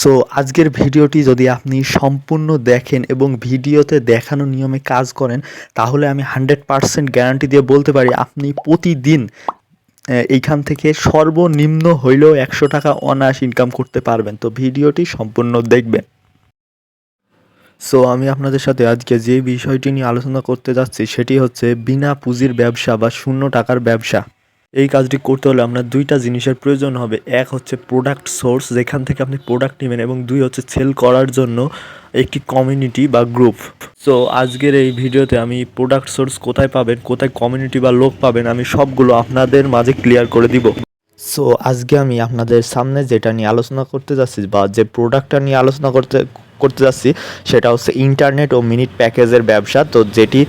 So আজকের ভিডিওটি যদি আপনি সম্পূর্ণ দেখেন এবং ভিডিওতে দেখানো নিয়মে কাজ করেন, তাহলে আমি হান্ড্রেড পারসেন্ট গ্যারান্টি দিয়ে বলতে পারি, আপনি প্রতিদিন এইখান থেকে সর্বনিম্ন হইলেও একশো টাকা অনায়াস ইনকাম করতে পারবেন। তো ভিডিওটি সম্পূর্ণ দেখবেন। সো আমি আপনাদের সাথে আজকে যে বিষয়টি নিয়ে আলোচনা করতে যাচ্ছি, সেটি হচ্ছে বিনা পুঁজির ব্যবসা বা শূন্য টাকার ব্যবসা। এই কাজটি করতে হলে আপনার দুইটা জিনিসের প্রয়োজন হবে। এক হচ্ছে প্রোডাক্ট সোর্স যেখান থেকে আপনি প্রোডাক্ট নেবেন এবং দুই হচ্ছে সেল করার জন্য একটি কমিউনিটি বা গ্রুপ সো আজকের এই ভিডিওতে আমি প্রোডাক্ট সোর্স কোথায় পাবেন, কোথায় কমিউনিটি বা লোক পাবেন, আমি সবগুলো আপনাদের মাঝে ক্লিয়ার করে দিব। সো আজকে আমি আপনাদের সামনে যেটা নিয়ে আলোচনা করতে যাচ্ছি বা যে প্রোডাক্টটা নিয়ে আলোচনা করতে করতে যাচ্ছি, সেটা হচ্ছে ইন্টারনেট ও মিনিট প্যাকেজের ব্যবসা। তো, যেটি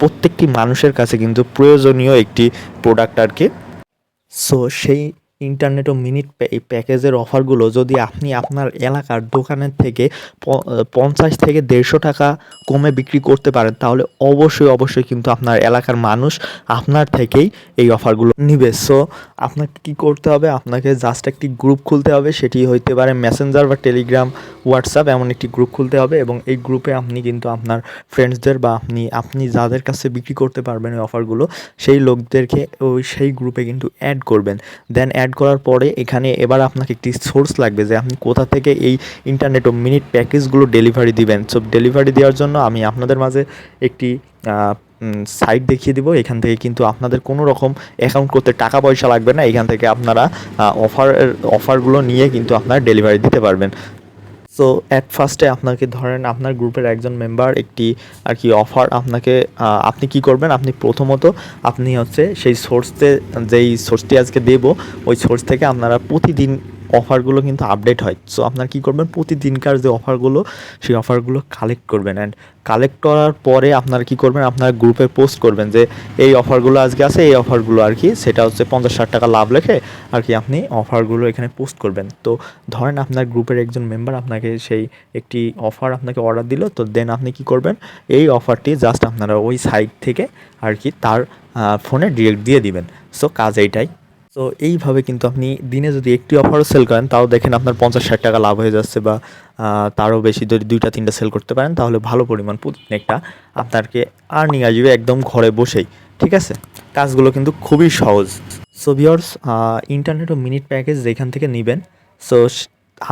প্রত্যেকটি মানুষের কাছে কিন্তু প্রয়োজনীয় একটি প্রোডাক্ট আর কি। সো সেই ইন্টারনেট ও মিনিট এই প্যাকেজের অফারগুলো যদি আপনি আপনার এলাকার দোকানের থেকে পঞ্চাশ থেকে দেড়শো টাকা কমে বিক্রি করতে পারেন, তাহলে অবশ্যই অবশ্যই কিন্তু আপনার এলাকার মানুষ আপনার থেকেই এই অফারগুলো নিবে। সো আপনাকে কি করতে হবে? আপনাকে জাস্ট একটি গ্রুপ খুলতে হবে, সেটি হইতে পারে মেসেঞ্জার বা টেলিগ্রাম হোয়াটসঅ্যাপ এমন একটি গ্রুপ খুলতে হবে এবং এই গ্রুপে আপনি কিন্তু আপনার ফ্রেন্ডসদের বা আপনি আপনি যাদের কাছে বিক্রি করতে পারবেন এই অফারগুলো সেই লোকদেরকে ওই, সেই গ্রুপে কিন্তু অ্যাড করবেন। দেন অ্যাড করার পরে এখানে এবার আপনাকে একটি সোর্স লাগবে যে আপনি কোথা থেকে এই ইন্টারনেট ও মিনিট প্যাকেজগুলো ডেলিভারি দিবেন। সো ডেলিভারি দেওয়ার জন্য আমি আপনাদের মাঝে একটি সাইট দেখিয়ে দিব। এখান থেকে কিন্তু আপনাদের কোনো রকম অ্যাকাউন্ট করতে টাকা পয়সা লাগবে না। এখান থেকে আপনারা অফার অফারগুলো নিয়ে কিন্তু আপনারা ডেলিভারি দিতে পারবেন। সো অ্যাট ফার্স্টে আপনাকে ধরেন আপনার গ্রুপের একজন মেম্বার একটি আর কি অফার আপনাকে আপনি কি করবেন? আপনি প্রথমত আপনি হচ্ছে সেই সোর্সতে যেই সোর্সটি আজকে দেব, ওই সোর্স থেকে আপনারা প্রতিদিন অফারগুলো কিন্তু আপডেট হয়। সো আপনার কি করবেন? প্রতিদিনকার যে অফারগুলো সেই অফারগুলো কালেক্ট করবেন। অ্যান্ড কালেক্ট করার পরে আপনারা কি করবেন? আপনার গ্রুপে পোস্ট করবেন যে, এই অফারগুলো আজকে আছে, এই অফারগুলো আর কি, সেটা হচ্ছে পঞ্চাশ ষাট টাকা লাভ লেখে আর কি আপনি অফারগুলো এখানে পোস্ট করবেন। তো ধরেন আপনার গ্রুপের একজন মেম্বার আপনাকে সেই একটি অফার আপনাকে অর্ডার দিল, তো দেন আপনি কি করবেন? এই অফারটি জাস্ট আপনারা ওই সাইট থেকে আর কি তার ফোনে ডিরেক্ট দিয়ে দিবেন। সো কাজ এইটাই। তো এইভাবে কিন্তু আপনি দিনে যদি একটি অফারও সেল করেন, তাও দেখেন আপনার পঞ্চাশ ষাট টাকা লাভ হয়ে যাচ্ছে বা তারও বেশি যদি দুইটা, তিনটা সেল করতে পারেন, তাহলে ভালো পরিমাণ প্রতিদিন একটা আপনাকে আর্নিং আসবে একদম ঘরে বসেই, ঠিক আছে? কাজগুলো কিন্তু খুবই সহজ। সো ভিওর্স ইন্টারনেট ও মিনিট প্যাকেজ যেখান থেকে নেবেন সো,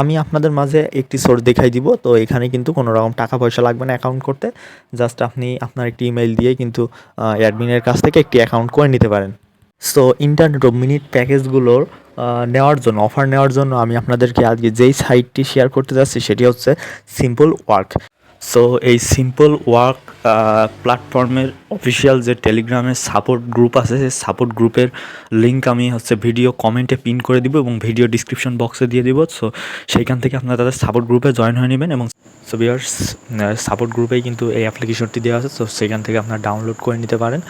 আমি আপনাদের মাঝে একটি সোর্স দেখাই দিব, তো এখানে কিন্তু কোনো রকম টাকা পয়সা লাগবে না অ্যাকাউন্ট করতে জাস্ট আপনি আপনার একটি ইমেল দিয়ে কিন্তু অ্যাডমিনের কাছ থেকে একটি অ্যাকাউন্ট করে নিতে পারেন। সো ইন্টারনেট ও মিনিট প্যাকেজগুলোর নেওয়ার জন্য অফার নেওয়ার জন্য আমি আপনাদেরকে আজকে যেই সাইটটি শেয়ার করতে যাচ্ছি, সেটি হচ্ছে সিম্পল ওয়ার্ক সো এই সিম্পল ওয়ার্ক প্ল্যাটফর্মের অফিসিয়াল যে টেলিগ্রামের সাপোর্ট গ্রুপ আছে, সেই সাপোর্ট গ্রুপের লিঙ্ক আমি হচ্ছে ভিডিও কমেন্টে পিন করে দিব এবং ভিডিও ডিসক্রিপশন বক্সে দিয়ে দিব। সো সেইখান থেকে আপনারা তাদের সাপোর্ট গ্রুপে জয়েন হয়ে নেবেন এবং সো বিয়ার্স সাপোর্ট গ্রুপেই কিন্তু এই অ্যাপ্লিকেশনটি দেওয়া আছে। সো সেখান থেকে আপনারা ডাউনলোড করে নিতে পারেন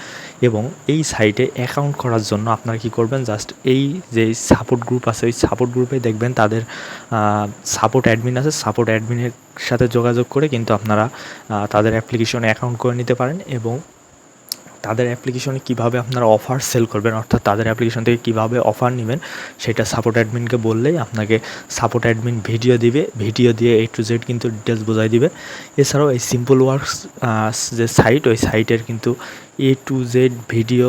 এবং এই সাইটে অ্যাকাউন্ট করার জন্য আপনারা কি করবেন? জাস্ট এই যে সাপোর্ট গ্রুপ আছে, ওই সাপোর্ট গ্রুপে দেখবেন তাদের সাপোর্ট অ্যাডমিন আছে। সাপোর্ট অ্যাডমিনের সাথে যোগাযোগ করে কিন্তু আপনারা তাদের অ্যাপ্লিকেশনে অ্যাকাউন্ট করে নিতে পারেন এবং তাদের অ্যাপ্লিকেশনে কীভাবে আপনারা অফার সেল করবেন, অর্থাৎ তাদের অ্যাপ্লিকেশন থেকে কীভাবে অফার নেবেন, সেটা সাপোর্ট অ্যাডমিনকে বললেই আপনাকে সাপোর্ট অ্যাডমিন ভিডিও দিবে। ভিডিও দিয়ে এ টু জেড কিন্তু ডিটেলস বোঝাই দিবে। এছাড়াও এই সিম্পল ওয়ার্কস যে সাইট ওই সাইটের কিন্তু A to Z video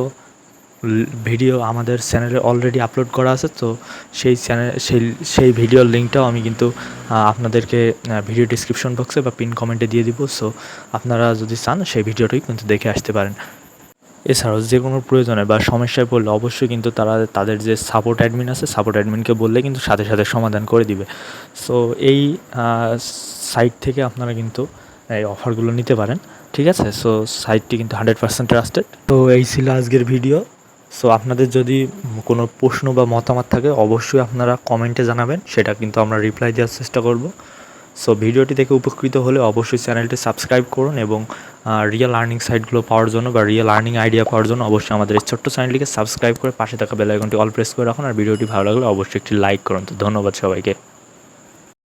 video আমাদের চ্যানেলে অলরেডি আপলোড করা আছে, তো সেই চ্যানেল সেই সেই ভিডিওর লিঙ্কটাও আমি কিন্তু আপনাদেরকে ভিডিও ডিসক্রিপশন বক্সে বা পিন কমেন্টে দিয়ে দিব। সো আপনারা যদি চান, সেই ভিডিওটাই কিন্তু দেখে আসতে পারেন। এছাড়াও যে কোনো প্রয়োজনে বা সমস্যায় পড়লে অবশ্যই কিন্তু তারা, তাদের যে সাপোর্ট অ্যাডমিন আছে সাপোর্ট অ্যাডমিনকে বললে কিন্তু সাথে সাথে সমাধান করে দিবে। সো এই সাইট থেকে আপনারা কিন্তু, এই অফারগুলো নিতে পারেন, ঠিক আছে? সো সাইটটি কিন্তু হান্ড্রেড পার্সেন্ট ট্রাস্টেড তো এই ছিল আজকের ভিডিও সো আপনাদের যদি কোনো প্রশ্ন বা মতামত থাকে, অবশ্যই আপনারা কমেন্টে জানাবেন, সেটা কিন্তু আমরা রিপ্লাই দেওয়ার চেষ্টা করব। সো ভিডিওটি দেখে উপকৃত হলে অবশ্যই চ্যানেলটি সাবস্ক্রাইব করুন এবং রিয়েল আর্নিং সাইটগুলো পাওয়ার জন্য বা রিয়েল আর্নিং আইডিয়া পাওয়ার জন্য অবশ্যই আমাদের এই ছোট্ট চ্যানেলটিকে সাবস্ক্রাইব করে পাশে থাকা বেল আইকনটি অল প্রেস করে রাখুন আর ভিডিওটি ভালো লাগলে অবশ্যই একটি লাইক করুন। তো ধন্যবাদ সবাইকে।